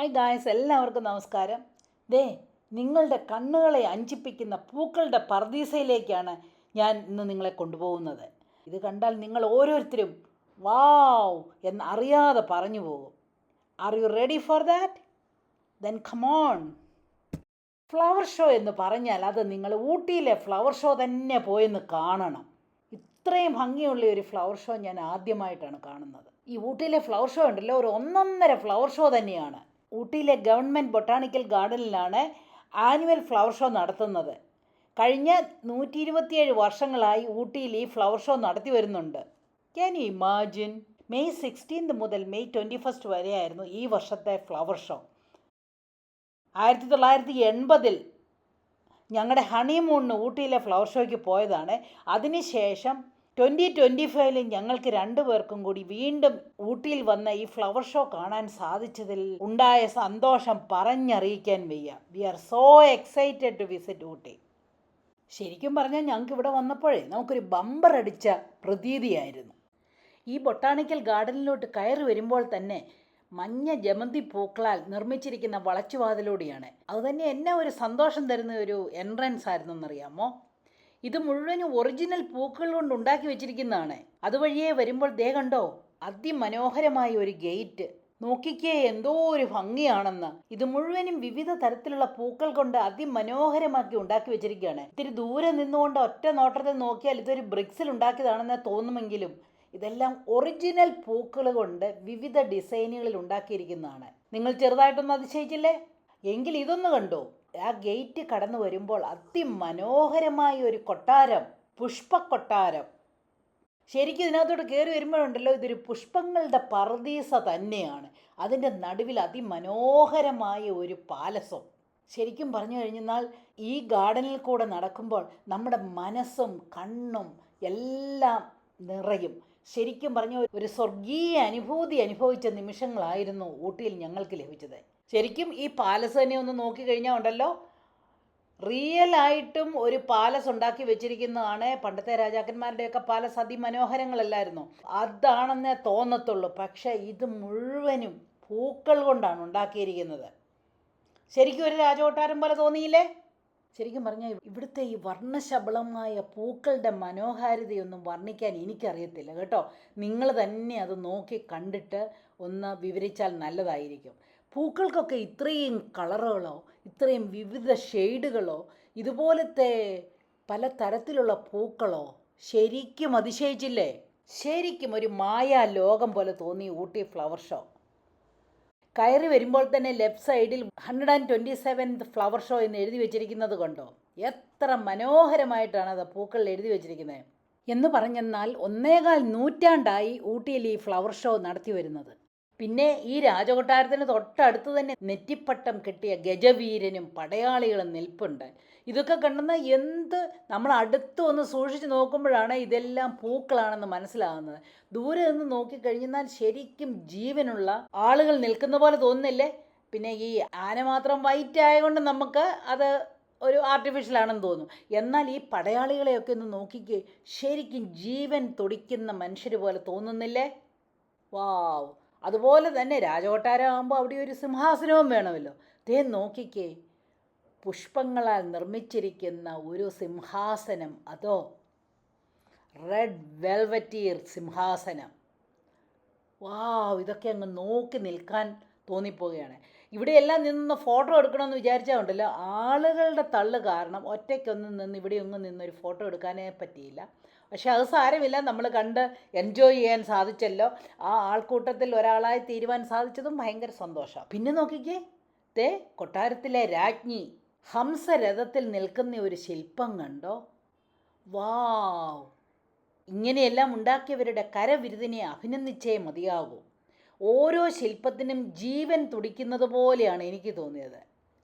Hi guys എല്ലാവർക്കും നമസ്കാരം. ദേ നിങ്ങളുടെ കണ്ണുകളെ അഞ്ചിപ്പിക്കുന്ന പൂക്കളുടെ പർദീസയിലേക്കാണ് ഞാൻ ഇന്ന് നിങ്ങളെ കൊണ്ടുപോകുന്നത്. ഇത് കണ്ടാൽ നിങ്ങൾ ഓരോരുത്തരും വാവ് എന്ന് അറിയാതെ പറഞ്ഞു പോകും. Are you ready for that then come on flower show എന്ന് പറഞ്ഞാൽ അത് നിങ്ങൾ ഊട്ടിയിലെ ഫ്ലവർ ഷോ തന്നെ പോയെന്ന് കാണണം. ഇത്രയും ഭംഗിയുള്ള ഒരു ഫ്ലവർ ഷോ ഞാൻ ആദ്യമായിട്ടാണ് കാണുന്നത്. ഈ ഊട്ടിയിലെ ഫ്ലവർ ഷോ ഉണ്ടല്ലോ ഒരു ഒന്നൊന്നര ഫ്ലവർ ഷോ തന്നെയാണ്. ഊട്ടിയിലെ ഗവൺമെന്റ് ബൊട്ടാണിക്കൽ ഗാർഡനിലാണ് ആനുവൽ ഫ്ലവർ ഷോ നടത്തുന്നത്. കഴിഞ്ഞ നൂറ്റി ഇരുപത്തിയേഴ് വർഷങ്ങളായി ഊട്ടിയിൽ ഈ ഫ്ലവർ ഷോ നടത്തി വരുന്നുണ്ട്. Can you imagine May sixteenth മുതൽ മെയ് ട്വന്റി ഫസ്റ്റ് വരെയായിരുന്നു ഈ വർഷത്തെ ഫ്ലവർ ഷോ. ആയിരത്തി തൊള്ളായിരത്തി എൺപതിൽ ഞങ്ങളുടെ ഹണിമൂണിന് ഊട്ടിയിലെ ഫ്ലവർ ഷോയ്ക്ക് പോയതാണ്. അതിനുശേഷം ട്വന്റി ട്വന്റി ഫൈവിൽ ഞങ്ങൾക്ക് രണ്ടു പേർക്കും കൂടി വീണ്ടും ഊട്ടിയിൽ വന്ന ഈ ഫ്ലവർ ഷോ കാണാൻ സാധിച്ചതിൽ ഉണ്ടായ സന്തോഷം പറഞ്ഞറിയിക്കാൻ വയ്യ. We are so excited to visit Ooty. ശരിക്കും പറഞ്ഞാൽ ഞങ്ങൾക്ക് ഇവിടെ വന്നപ്പോഴേ നമുക്കൊരു ബമ്പർ അടിച്ച പ്രതീതിയായിരുന്നു. ഈ ബൊട്ടാണിക്കൽ ഗാർഡനിലോട്ട് കയറി വരുമ്പോൾ തന്നെ മഞ്ഞ ജമന്തി പൂക്കളാൽ നിർമ്മിച്ചിരിക്കുന്ന വളച്ചുവാതിലൂടെയാണ്. അതുതന്നെ എന്നെ ഒരു സന്തോഷം തരുന്ന ഒരു എൻട്രൻസ് ആയിരുന്നെന്നറിയാമോ ഇത് മുഴുവനും ഒറിജിനൽ പൂക്കൾ കൊണ്ട് ഉണ്ടാക്കി വെച്ചിരിക്കുന്നതാണ്. അതുവഴിയേ വരുമ്പോൾ ദേ കണ്ടോ? അതിമനോഹരമായ ഒരു ഗേറ്റ്. നോക്കിക്കേ എന്തോ ഒരു ഭംഗിയാണെന്ന്. ഇത് മുഴുവനും വിവിധ തരത്തിലുള്ള പൂക്കൾ കൊണ്ട് അതിമനോഹരമാക്കി ഉണ്ടാക്കി വെച്ചിരിക്കുകയാണ്. ഇത്തിരി ദൂരെ നിന്നുകൊണ്ട് ഒറ്റ നോട്ടത്തിൽ നോക്കിയാൽ ഇതൊരു ബ്രിക്സിൽ ഉണ്ടാക്കിയതാണെന്ന് തോന്നുമെങ്കിലും ഇതെല്ലാം ഒറിജിനൽ പൂക്കൾ കൊണ്ട് വിവിധ ഡിസൈനുകളിൽ ഉണ്ടാക്കിയിരിക്കുന്നതാണ്. നിങ്ങൾ ചെറുതായിട്ടൊന്നും അതിശയിച്ചില്ലേ? എങ്കിൽ ഇതൊന്ന് കണ്ടോ? ആ ഗേറ്റ് കടന്നു വരുമ്പോൾ അതിമനോഹരമായ ഒരു കൊട്ടാരം പുഷ്പക്കൊട്ടാരം. ശരിക്കും ഇതിനകത്തോട്ട് കയറി വരുമ്പോഴുണ്ടല്ലോ ഇതൊരു പുഷ്പങ്ങളുടെ പർദീസ തന്നെയാണ്. അതിന്റെ നടുവിൽ അതിമനോഹരമായ ഒരു പാലസം. ശരിക്കും പറഞ്ഞു കഴിഞ്ഞാൽ ഈ ഗാർഡനിൽ കൂടെ നടക്കുമ്പോൾ നമ്മുടെ മനസ്സും കണ്ണും എല്ലാം നിറയും. ശരിക്കും പറഞ്ഞ ഒരു സ്വർഗീയ അനുഭൂതി അനുഭവിച്ച നിമിഷങ്ങളായിരുന്നു ഊട്ടിയിൽ ഞങ്ങൾക്ക് ലഭിച്ചത്. ശരിക്കും ഈ പാലസ് തന്നെ ഒന്ന് നോക്കിക്കഴിഞ്ഞാൽ ഉണ്ടല്ലോ? റിയൽ ആയിട്ടും ഒരു പാലസ് ഉണ്ടാക്കി വെച്ചിരിക്കുന്നതാണ് പണ്ടത്തെ രാജാക്കന്മാരുടെയൊക്കെ പാലസ് അതിമനോഹരങ്ങളല്ലായിരുന്നു അതാണെന്നേ തോന്നത്തുള്ളൂ. പക്ഷേ ഇത് മുഴുവനും പൂക്കൾ കൊണ്ടാണ് ഉണ്ടാക്കിയിരിക്കുന്നത്. ശരിക്കും ഒരു രാജകൊട്ടാരം പോലെ തോന്നിയില്ലേ? ശരിക്കും പറഞ്ഞാൽ ഇവിടുത്തെ ഈ വർണശബളമായ പൂക്കളുടെ മനോഹാരിതയൊന്നും വർണിക്കാൻ എനിക്കറിയത്തില്ല കേട്ടോ. നിങ്ങൾ തന്നെ അത് നോക്കി കണ്ടിട്ട് ഒന്ന് വിവരിച്ചാൽ നല്ലതായിരിക്കും. പൂക്കൾക്കൊക്കെ ഇത്രയും കളറുകളോ ഇത്രയും വിവിധ ഷെയ്ഡുകളോ ഇതുപോലത്തെ പല തരത്തിലുള്ള പൂക്കളോ ശരിക്കും അതിശയിച്ചില്ലേ? ശരിക്കും ഒരു മായാ ലോകം പോലെ തോന്നി ഊട്ടി ഫ്ലവർ ഷോ. കയറി വരുമ്പോൾ തന്നെ ലെഫ്റ്റ് സൈഡിൽ hundred and twenty seventh flower show എന്ന് എഴുതി വെച്ചിരിക്കുന്നത് കൊണ്ടോ? എത്ര മനോഹരമായിട്ടാണ് അത് പൂക്കൾ എഴുതി വെച്ചിരിക്കുന്നത്. എന്ന് പറഞ്ഞെന്നാൽ ഒന്നേകാൽ നൂറ്റാണ്ടായി ഊട്ടിയിൽ ഈ ഫ്ലവർ ഷോ നടത്തി വരുന്നത്. പിന്നെ ഈ രാജകൊട്ടാരത്തിന് തൊട്ടടുത്ത് തന്നെ നെറ്റിപ്പട്ടം കെട്ടിയ ഗജവീരനും പടയാളികളും നിൽപ്പുണ്ട്. ഇതൊക്കെ കണ്ടെന്ന് എന്ത് നമ്മൾ അടുത്ത് ഒന്ന് സൂക്ഷിച്ച് നോക്കുമ്പോഴാണ് ഇതെല്ലാം പൂക്കളാണെന്ന് മനസ്സിലാകുന്നത്. ദൂരെ നിന്ന് നോക്കിക്കഴിഞ്ഞാൽ ശരിക്കും ജീവനുള്ള ആളുകൾ നിൽക്കുന്ന പോലെ തോന്നുന്നില്ലേ? പിന്നെ ഈ ആന മാത്രം വൈറ്റ് ആയതുകൊണ്ട് നമുക്ക് അത് ഒരു ആർട്ടിഫിഷ്യൽ ആണെന്ന് തോന്നും. എന്നാൽ ഈ പടയാളികളെയൊക്കെ ഒന്ന് നോക്കിക്ക് ശരിക്കും ജീവൻ തുടിക്കുന്ന മനുഷ്യർ പോലെ തോന്നുന്നില്ലേ? വാവ് അതുപോലെ തന്നെ രാജകൊട്ടാരമാകുമ്പോൾ അവിടെ ഒരു സിംഹാസനവും വേണമല്ലോ. തേ നോക്കിക്കേ പുഷ്പങ്ങളാൽ നിർമ്മിച്ചിരിക്കുന്ന ഒരു സിംഹാസനം അതോ? റെഡ് വെൽവറ്റീർ സിംഹാസനം. വാവ് ഇതൊക്കെ അങ്ങ് നോക്കി നിൽക്കാൻ തോന്നിപ്പോവുകയാണ്. ഇവിടെയെല്ലാം നിന്ന് ഫോട്ടോ എടുക്കണമെന്ന് വിചാരിച്ചാൽ ഉണ്ടല്ലോ. ആളുകളുടെ തള്ളു കാരണം ഒറ്റയ്ക്കൊന്നും നിന്ന് ഇവിടെ ഒന്നും നിന്നൊരു ഫോട്ടോ എടുക്കാനേ പറ്റിയില്ല. പക്ഷെ അത് സാരമില്ല. നമ്മൾ കണ്ട് എൻജോയ് ചെയ്യാൻ സാധിച്ചല്ലോ. ആ ആൾക്കൂട്ടത്തിൽ ഒരാളായി തീരുവാൻ സാധിച്ചതും ഭയങ്കര സന്തോഷമാണ് പിന്നെ നോക്കിക്കേ. തേ കൊട്ടാരത്തിലെ രാജ്ഞി ഹംസരഥത്തിൽ നിൽക്കുന്ന ഒരു ശില്പം കണ്ടോ? വാവ്! ഇങ്ങനെയെല്ലാം ഉണ്ടാക്കിയവരുടെ കരവിരുതിനെ അഭിനന്ദിച്ചേ മതിയാകൂ ഓരോ ശില്പത്തിനും ജീവൻ തുടിക്കുന്നത് പോലെയാണ് എനിക്ക് തോന്നിയത്.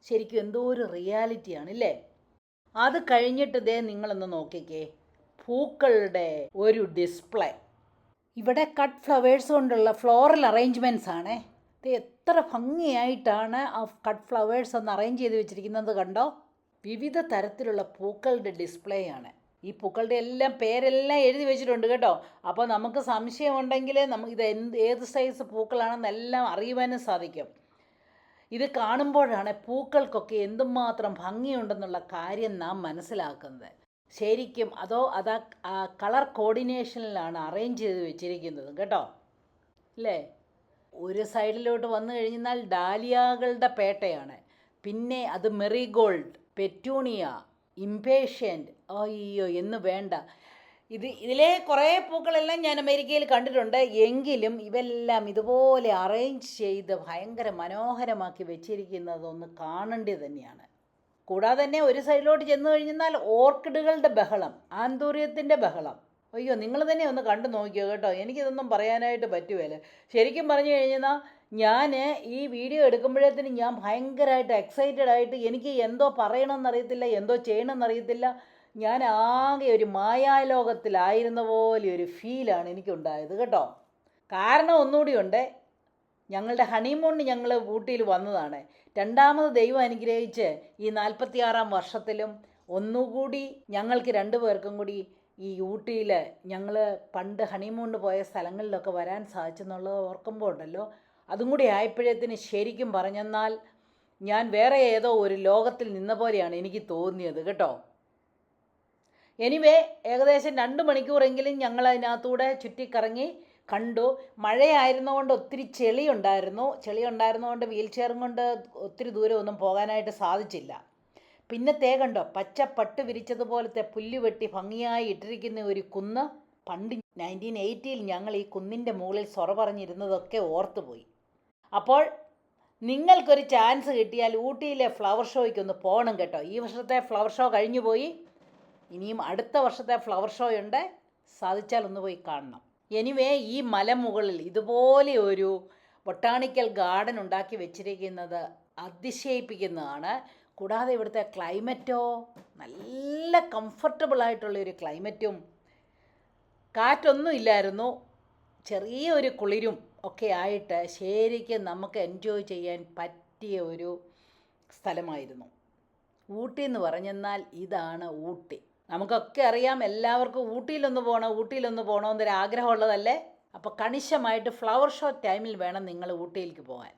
ശരിക്കും എന്തോ ഒരു റിയാലിറ്റിയാണ് ഇല്ലേ അത് കഴിഞ്ഞിട്ട് ദേ നിങ്ങളൊന്ന് നോക്കിക്കേ. പൂക്കളുടെ ഒരു ഡിസ്പ്ലേ. ഇവിടെ കട്ട് ഫ്ലവേഴ്സ് കൊണ്ടുള്ള ഫ്ലോറൽ അറേഞ്ച്മെന്റ്സ് ആണ്. ഇത് എത്ര ഭംഗിയായിട്ടാണ് ആ കട്ട് ഫ്ലവേഴ്സ് ഒന്ന് അറേഞ്ച് ചെയ്ത് വെച്ചിരിക്കുന്നത് കണ്ടോ? വിവിധ തരത്തിലുള്ള പൂക്കളുടെ ഡിസ്പ്ലേ ആണ്. ഈ പൂക്കളുടെ എല്ലാം പേരെല്ലാം എഴുതി വെച്ചിട്ടുണ്ട് കേട്ടോ. അപ്പോൾ നമുക്ക് സംശയമുണ്ടെങ്കിൽ നമുക്ക് ഇത് എന്ത് ഏത് സൈസ് പൂക്കളാണെന്നെല്ലാം അറിയുവാനും സാധിക്കും. ഇത് കാണുമ്പോഴാണ് പൂക്കൾക്കൊക്കെ എന്തുമാത്രം ഭംഗിയുണ്ടെന്നുള്ള കാര്യം നാം മനസ്സിലാക്കുന്നത്. ശരിക്കും അതോ അതാ കളർ കോർഡിനേഷനിലാണ് അറേഞ്ച് ചെയ്ത് വെച്ചിരിക്കുന്നത് കേട്ടോ? അല്ലേ? ഒരു സൈഡിലോട്ട് വന്നു കഴിഞ്ഞാൽ ഡാലിയകളുടെ പേട്ടയാണ്. പിന്നെ അത് മെറിഗോൾഡ് പെറ്റൂണിയ ഇംപേഷ്യന്റ് അയ്യോ എന്ന് വേണ്ട. ഇത് ഇതിലെ കുറേ പൂക്കളെല്ലാം ഞാൻ അമേരിക്കയിൽ കണ്ടിട്ടുണ്ട്. എങ്കിലും ഇവെല്ലാം ഇതുപോലെ അറേഞ്ച് ചെയ്ത് ഭയങ്കര മനോഹരമാക്കി വെച്ചിരിക്കുന്നത് ഒന്ന് കാണേണ്ടത് തന്നെയാണ്. കൂടാതെ തന്നെ ഒരു സൈഡിലോട്ട് ചെന്ന് കഴിഞ്ഞാൽ ഓർക്കിഡുകളുടെ ബഹളം ആന്തൂര്യത്തിന്റെ ബഹളം. അയ്യോ നിങ്ങൾ തന്നെ ഒന്ന് കണ്ടു നോക്കിയോ കേട്ടോ? എനിക്കിതൊന്നും പറയാനായിട്ട് പറ്റുകയില്ല ശരിക്കും പറഞ്ഞു കഴിഞ്ഞാൽ ഞാൻ ഈ വീഡിയോ എടുക്കുമ്പോഴത്തേനും ഞാൻ ഭയങ്കരമായിട്ട് എക്സൈറ്റഡ് ആയിട്ട് എനിക്ക് എന്തോ പറയണമെന്നറിയത്തില്ല എന്തോ ചെയ്യണമെന്നറിയത്തില്ല. ഞാൻ ആകെ ഒരു മായാലോകത്തിലായിരുന്ന പോലെ ഒരു ഫീലാണ് എനിക്കുണ്ടായത് കേട്ടോ. കാരണം ഒന്നുകൂടി ഉണ്ട് ഞങ്ങളുടെ ഹണിമൂണിന് ഞങ്ങൾ ഊട്ടിയിൽ വന്നതാണ്. രണ്ടാമത് ദൈവം അനുഗ്രഹിച്ച് ഈ നാൽപ്പത്തിയാറാം വർഷത്തിലും ഒന്നുകൂടി ഞങ്ങൾക്ക് രണ്ടു പേർക്കും കൂടി ഈ ഊട്ടിയിൽ ഞങ്ങൾ പണ്ട് ഹണിമൂണിന് പോയ സ്ഥലങ്ങളിലൊക്കെ വരാൻ സാധിച്ചെന്നുള്ളത് ഓർക്കുമ്പോൾ ഉണ്ടല്ലോ. അതും കൂടി ആയപ്പോഴത്തിന് ശരിക്കും പറഞ്ഞെന്നാൽ ഞാൻ വേറെ ഏതോ ഒരു ലോകത്തിൽ നിന്ന പോലെയാണ് എനിക്ക് തോന്നിയത് കേട്ടോ. എനിവേ ഏകദേശം രണ്ട് മണിക്കൂറെങ്കിലും ഞങ്ങൾ അതിനകത്തൂടെ ചുറ്റിക്കറങ്ങി കണ്ടു. മഴയായിരുന്നുകൊണ്ട് ഒത്തിരി ചെളി ഉണ്ടായിരുന്നു ചെളി ഉണ്ടായിരുന്നുകൊണ്ട് വീൽ ചെയറും കൊണ്ട് ഒത്തിരി ദൂരം ഒന്നും പോകാനായിട്ട് സാധിച്ചില്ല. പിന്നെ തേ കണ്ടോ പച്ച പട്ട് വിരിച്ചതുപോലത്തെ പുല്ല് വെട്ടി ഭംഗിയായി ഇട്ടിരിക്കുന്ന ഒരു കുന്ന് പണ്ട് നയന്റീൻ എയ്റ്റിയിൽ ഞങ്ങൾ ഈ കുന്നിന്റെ മുകളിൽ സൊറ പറഞ്ഞിരുന്നതൊക്കെ ഓർത്തുപോയി അപ്പോൾ നിങ്ങൾക്കൊരു ചാൻസ് കിട്ടിയാൽ ഊട്ടിയിലെ ഫ്ലവർ ഷോയ്ക്ക് ഒന്ന് പോകണം കേട്ടോ. ഈ വർഷത്തെ ഫ്ലവർ ഷോ കഴിഞ്ഞു പോയി ഇനിയും അടുത്ത വർഷത്തെ ഫ്ലവർ ഷോയുണ്ട് സാധിച്ചാൽ ഒന്ന് പോയി കാണണം. എനിവേ ഈ മലമുകളിൽ ഇതുപോലെ ഒരു ബൊട്ടാണിക്കൽ ഗാർഡൻ ഉണ്ടാക്കി വെച്ചിരിക്കുന്നത് അതിശയിപ്പിക്കുന്നതാണ്. കൂടാതെ ഇവിടുത്തെ ക്ലൈമറ്റോ നല്ല കംഫർട്ടബിൾ ആയിട്ടുള്ള ഒരു ക്ലൈമറ്റും കാറ്റൊന്നും ഇല്ലായിരുന്നു. ചെറിയൊരു കുളിരും ഒക്കെ ആയിട്ട് ശരിക്കും നമുക്ക് എൻജോയ് ചെയ്യാൻ പറ്റിയ ഒരു സ്ഥലമായിരുന്നു. ഊട്ടി എന്ന് പറഞ്ഞെന്നാൽ ഇതാണ് ഊട്ടി. നമുക്കൊക്കെ അറിയാം എല്ലാവർക്കും ഊട്ടിയിലൊന്ന് പോകണം ഊട്ടിയിലൊന്ന് പോകണമെന്നൊരു ആഗ്രഹമുള്ളതല്ലേ അപ്പോൾ കണിശമായിട്ട് ഫ്ലവർ ഷോ ടൈമിൽ വേണം നിങ്ങൾ ഊട്ടിയിലേക്ക് പോകാൻ.